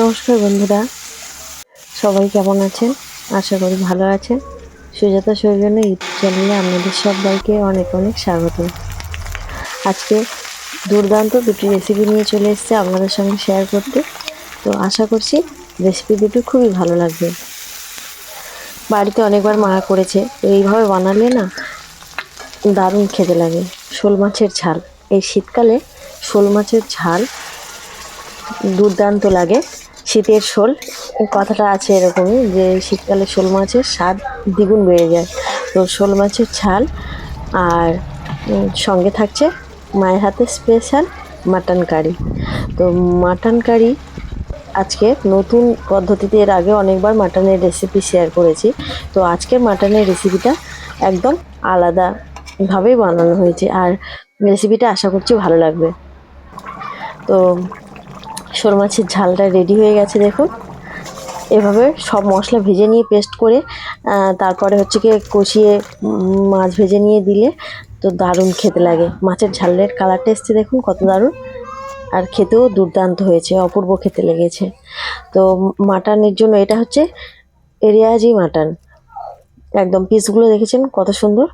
নমস্কার বন্ধুরা। সবাই কেমন আছেন? আশা করি ভালো আছেন। সুজাতা সৌজন্য ইউটিউব চ্যানেলে আপনাদের সবাইকে অনেক অনেক স্বাগত। আজকে দুর্দান্ত দুটি রেসিপি নিয়ে চলে এসেছে আপনাদের সঙ্গে শেয়ার করতে। তো আশা করছি রেসিপি দুটো খুবই ভালো লাগবে। বাড়িতে অনেকবার মা করেছে, তো এইভাবে বানালে না দারুণ খেতে লাগে। শোল মাছের ঝাল। এই শীতকালে শোল মাছের ঝাল দুর্দান্ত লাগে। শীতের শোল। কথাটা আছে এরকমই যে শীতকালে শোল মাছের স্বাদ দ্বিগুণ বেড়ে যায়। তো শোল মাছের ঝাল আর সঙ্গে থাকছে মায়ের হাতে স্পেশাল মাটন কারি তো মাটন কারি আজকে নতুন পদ্ধতিতে এর আগে অনেকবার মাটনের রেসিপি শেয়ার করেছি। তো আজকে মাটনের রেসিপিটা একদম আলাদাভাবেই বানানো হয়েছে। আর রেসিপিটা আশা করছি ভালো লাগবে। তো শোল মাছের ঝালটা রেডি হয়ে গেছে দেখুন। এভাবে সব মশলা ভেজে নিয়ে পেস্ট করে তারপরে হচ্ছে কি কষিয়ে মাছ ভেজে নিয়ে দিলে তো দারুণ খেতে লাগে। মাছের ঝালের কালারটা এসছে দেখুন কত দারুণ। আর খেতেও দুর্দান্ত হয়েছে, অপূর্ব খেতে লেগেছে। তো মাটনের জন্য এটা হচ্ছে এরিয়াজি মাটন একদম পিসগুলো দেখেছেন, কত সুন্দর।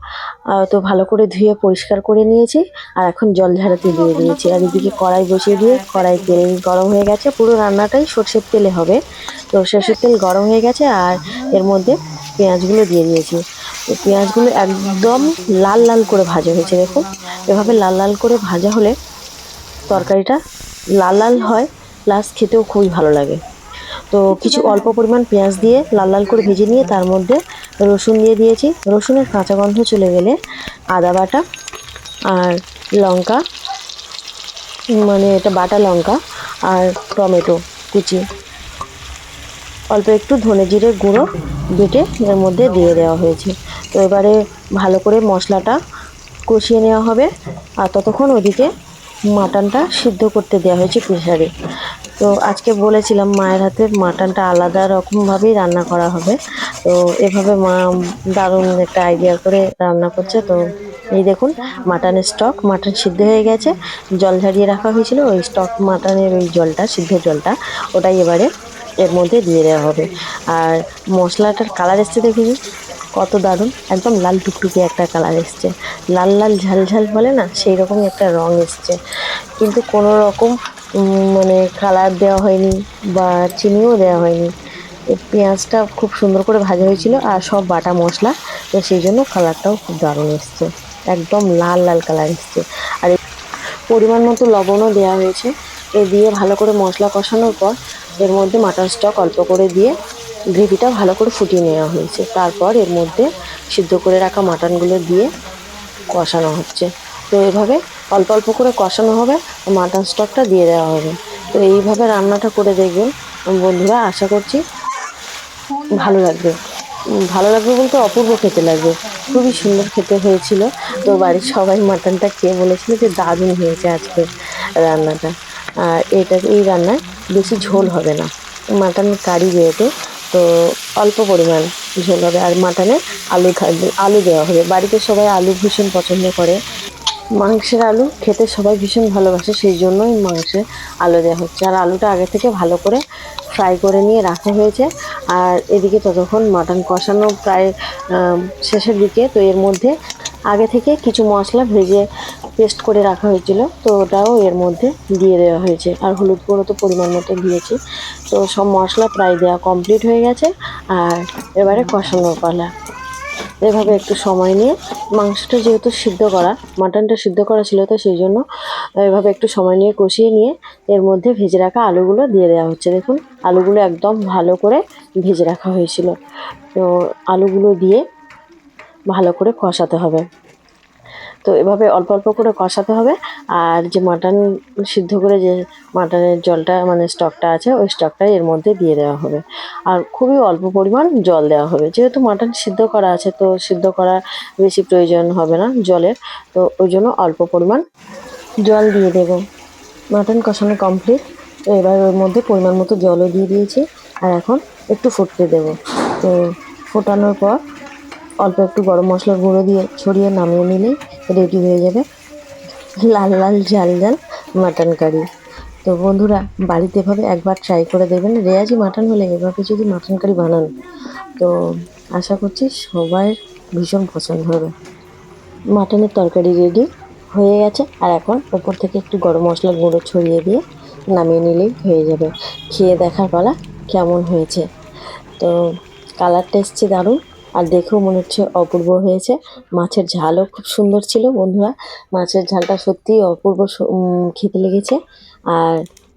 তো ভালো করে ধুয়ে পরিষ্কার করে নিয়েছি, আর এখন জল ঝাড়াতে দিয়ে দিয়েছি। আর এদিকে কড়াই বসিয়ে দিয়ে কড়াই তেল গরম হয়ে গেছে, পুরো রান্নাটাই সর্ষের তেলে হবে। তো সর্ষের তেল গরম হয়ে গেছে, আর এর মধ্যে পেঁয়াজগুলো দিয়ে দিয়েছি। পেঁয়াজগুলো একদম লাল লাল করে ভাজা হয়েছে, দেখুন। এভাবে লাল লাল করে ভাজা হলে তরকারিটা লাল লাল হয়, প্লাস খেতেও খুবই ভালো লাগে। তো কিছু অল্প পরিমাণ পেঁয়াজ দিয়ে লাল লাল করে ভেজে নিয়ে তার মধ্যে রসুন দিয়ে দিয়েছি। রসুনের কাঁচা গন্ধ চলে গেলে আদা বাটা আর লঙ্কা মানে এটা বাটা লঙ্কা আর টমেটো কুচি। অল্প একটু ধনে জিরে গুঁড়ো বেটে এর মধ্যে দিয়ে দেওয়া হয়েছে। তো এবারে ভালো করে মশলাটা কষিয়ে নেওয়া হবে। আর ততক্ষণ ওদিকে মাটনটা সিদ্ধ করতে দেওয়া হয়েছে প্রেশারে তো আজকে বলেছিলাম মায়ের হাতে মাটনটা আলাদা রকমভাবেই রান্না করা হবে। তো এভাবে মা দারুণ একটা আইডিয়া করে রান্না করছে। তো এই দেখুন, মাটনের স্টক মাটন সিদ্ধ হয়ে গেছে। জল ঝাড়িয়ে রাখা হয়েছিল, ওই স্টক মাটনের ওই জলটা, সিদ্ধ জলটা, ওটাই এবারে এর মধ্যে দিয়ে দেওয়া হবে। আর মশলাটার কালার এসছে দেখুন, কত দারুণ, একদম লাল টুকটুকে একটা কালার এসছে। লাল লাল ঝাল ঝাল বলে না সেই রকম একটা রং এসছে। কিন্তু কোনো রকম মানে কালার দেওয়া হয়নি বা চিনিও দেওয়া হয়নি। পেঁয়াজটা খুব সুন্দর করে ভাজা হয়েছিল আর সব বাটা মশলা, তো সেই জন্য কালারটাও খুব দারুণ এসছে। একদম লাল লাল কালার এসছে। আর পরিমাণ মতো লবণও দেওয়া হয়েছে। এ দিয়ে ভালো করে মশলা কষানোর পর এর মধ্যে মাটন স্টক অল্প করে দিয়ে গ্রেভিটা ভালো করে ফুটিয়ে নেওয়া হয়েছে। তারপর এর মধ্যে সিদ্ধ করে রাখা মাটনগুলো দিয়ে কষানো হচ্ছে। তো এভাবে অল্প অল্প করে কষানো হবে মাটন স্টকটা দিয়ে দেওয়া হবে। তো এইভাবে রান্নাটা করে দেখবেন। বন্ধুরা, আশা করছি ভালো লাগবে। ভালো লাগবে বলতে অপূর্ব খেতে লাগবে। খুবই সুন্দর খেতে হয়েছিল। তো বাড়ির সবাই মাটনটা খেয়ে বলেছিল যে দারুণ হয়েছে আজকে রান্নাটা। আর এটা, এই রান্নায় বেশি ঝোল হবে না। মাটন কারি যেহেতু, তো অল্প পরিমাণ ঝোল হবে। আর মাটনে আলু থাকবে, আলু দেওয়া হবে। বাড়িতে সবাই আলু ভীষণ পছন্দ করে। মাংসের আলু খেতে সবাই ভীষণ ভালোবাসে, সেই জন্যই মাংসে আলু দেওয়া হচ্ছে। আর আলুটা আগে থেকে ভালো করে ফ্রাই করে নিয়ে রাখা হয়েছে। আর এদিকে ততক্ষণ মাটন কষানো প্রায় শেষের দিকে। তো এর মধ্যে আগে থেকে কিছু মশলা ভেজে পেস্ট করে রাখা হয়েছিল। তো ওটাও এর মধ্যে দিয়ে দেওয়া হয়েছে। আর হলুদ গুঁড়ো তো পরিমাণ মতো দিয়েছি। তো সব মশলা প্রায় দেওয়া কমপ্লিট হয়ে গেছে। আর এবারে কষানোর পালা। এভাবে একটু সময় নিয়ে মাংসটা যেহেতু সিদ্ধ করা, মাটনটা সিদ্ধ করা ছিল তো সেই জন্য এভাবে একটু সময় নিয়ে কষিয়ে নিয়ে এর মধ্যে ভেজে রাখা আলুগুলো দিয়ে দেওয়া হচ্ছে। দেখুন, আলুগুলো একদম ভালো করে ভেজে রাখা হয়েছিল। তো আলুগুলো দিয়ে ভালো করে কষাতে হবে। তো এভাবে অল্প অল্প করে কষাতে হবে। আর যে মাটন সিদ্ধ করে যে মাটনের জলটা মানে স্টকটা আছে, ওই স্টকটা এর মধ্যে দিয়ে দেওয়া হবে। আর খুবই অল্প পরিমাণ জল দেওয়া হবে। যেহেতু মাটন সিদ্ধ করা আছে, তো সিদ্ধ করা বেশি প্রয়োজন হবে না জলের। তো ওই জন্য অল্প পরিমাণ জল দিয়ে দেবো। মাটন কষানো কমপ্লিট এবার ওর মধ্যে পরিমাণ মতো জলও দিয়ে দিয়েছি। আর এখন একটু ফুটতে দেবো। তো ফোটানোর পর অল্প একটু গরম মশলার গুঁড়ো দিয়ে ছড়িয়ে নামিয়ে নিলেই রেডি হয়ে যাবে লাল লাল ঝাল ঝাল মাটন কারি। তো বন্ধুরা, বাড়িতে এভাবে একবার ট্রাই করে দেবেন রেয়াজি মাটন হলে এভাবে যদি মাটন কারি বানান, তো আশা করছি সবার ভীষণ পছন্দ হবে। মাটনের তরকারি রেডি হয়ে গেছে। আর এখন ওপর থেকে একটু গরম মশলা গুঁড়ো ছড়িয়ে দিয়ে নামিয়ে নিলেই হয়ে যাবে। খেয়ে দেখার পালা কেমন হয়েছে। তো কালারটা এসছে দারুণ। আর দেখেও মনে হচ্ছে অপূর্ব হয়েছে। মাছের ঝালও খুব সুন্দর ছিল বন্ধুরা। মাছের ঝালটা সত্যিই অপূর্ব খেতে লেগেছে। আর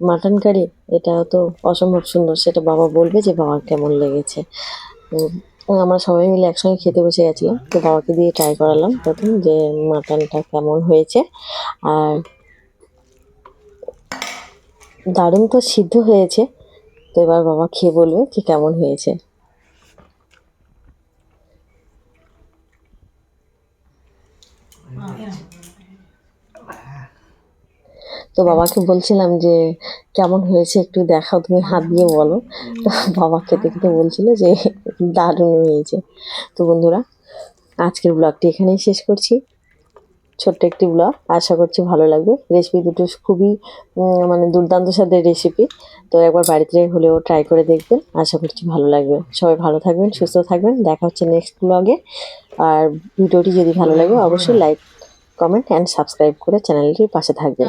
মাটন কারি, এটাও তো অসম্ভব সুন্দর। সেটা বাবা বলবে যে বাবার কেমন লেগেছে? আমরা সবাই মিলে একসঙ্গে খেতে বসে গেছিলাম। তো বাবাকে দিয়ে ট্রাই করালাম প্রথম যে, মাটনটা কেমন হয়েছে। আর দারুণ তো সিদ্ধ হয়েছে। তো এবার বাবা খেয়ে বলবে যে, কেমন হয়েছে? তো বাবাকে বলছিলাম যে, কেমন হয়েছে একটু দেখাও, তুমি হাত দিয়ে বলো। তো বাবা খেতে খেতে বলছিল যে, দারুণ হয়েছে। তো বন্ধুরা, আজকের ব্লগটি এখানেই শেষ করছি। ছোট্ট একটি ব্লগ, আশা করছি ভালো লাগবে। রেসিপি দুটো খুবই মানে দুর্দান্ত স্বাদের রেসিপি। তো একবার বাড়িতে হলেও ট্রাই করে দেখবেন, আশা করছি ভালো লাগবে। সবাই ভালো থাকবেন, সুস্থ থাকবেন। দেখা হচ্ছে নেক্সট ব্লগে আর ভিডিওটি যদি ভালো লাগে, অবশ্যই লাইক কমেন্ট অ্যান্ড সাবস্ক্রাইব করে চ্যানেলটির পাশে থাকবেন।